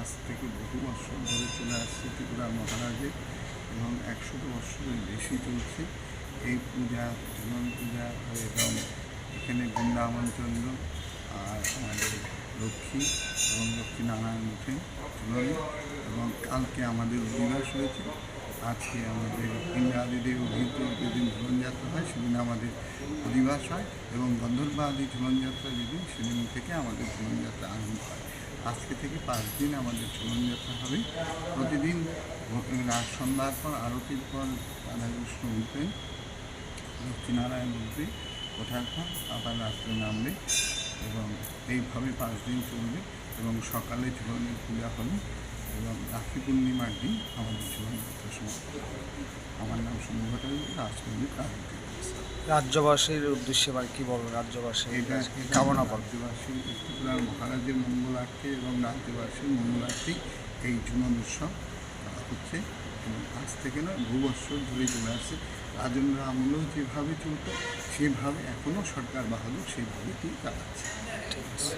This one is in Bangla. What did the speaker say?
আজ থেকে বহু বছর ধরে চলে আসছে ত্রিপুরা মহারাজের এবং একশত বছরের বেশি চলছে এই পূজা জীবন পূজা এবং এখানে বৃন্দাবন চন্দ্র আর আমাদের লক্ষ্মী এবং লক্ষ্মী নারায়ণ উঠেন ঝুলনে এবং কালকে আমাদের অধিবাস হয়েছে। আজকে আমাদের ইন্দ্রাদিদের অভিহিত যেদিন ঝুলনযাত্রা হয়, সেদিন আমাদের অধিবাস হয় এবং গন্ধর্বাদি ঝুলনযাত্রা যেদিন, সেদিন থেকে আমাদের ঝুলনযাত্রা আরম্ভ হয়। আজকে থেকে পাঁচ দিন আমাদের ঝুলনযাত্রা হবে। প্রতিদিন সন্ধ্যার পর, আরতির পর রাধাকৃষ্ণ উঠবেন লক্ষ্মীনারায়ণ উঠবে, ওঠার পর আবার রাত্রে নামবে এবং এইভাবে পাঁচ দিন চলবে এবং সকালে ঝুলনের পূজা হবে এবং রাখি পূর্ণিমার দিন আমাদের ঝুলনযাত্রা সমাপ্ত হবে। আমার নাম ভট্টাচার্য রাজপন্ডিত রাজনীতি রাজ্যবাসীর উদ্দেশ্যে এবার কি বলবেন রাজ্যবাসী এটা কামনা করবে রাজ্যবাসী ত্রিপুরার মহারাজের মঙ্গলার্থে এবং রাজ্যবাসীর মঙ্গলার্থে এই ঝুলন উৎসব হচ্ছে। আজ থেকে নয় বহু বছর ধরে চলে আসছে। রাজেন্দ্র আমলেও যেভাবে চলতো সেভাবে এখনও সরকার বাহাদুর সেইভাবেই চালাচ্ছে ঠিক আছে।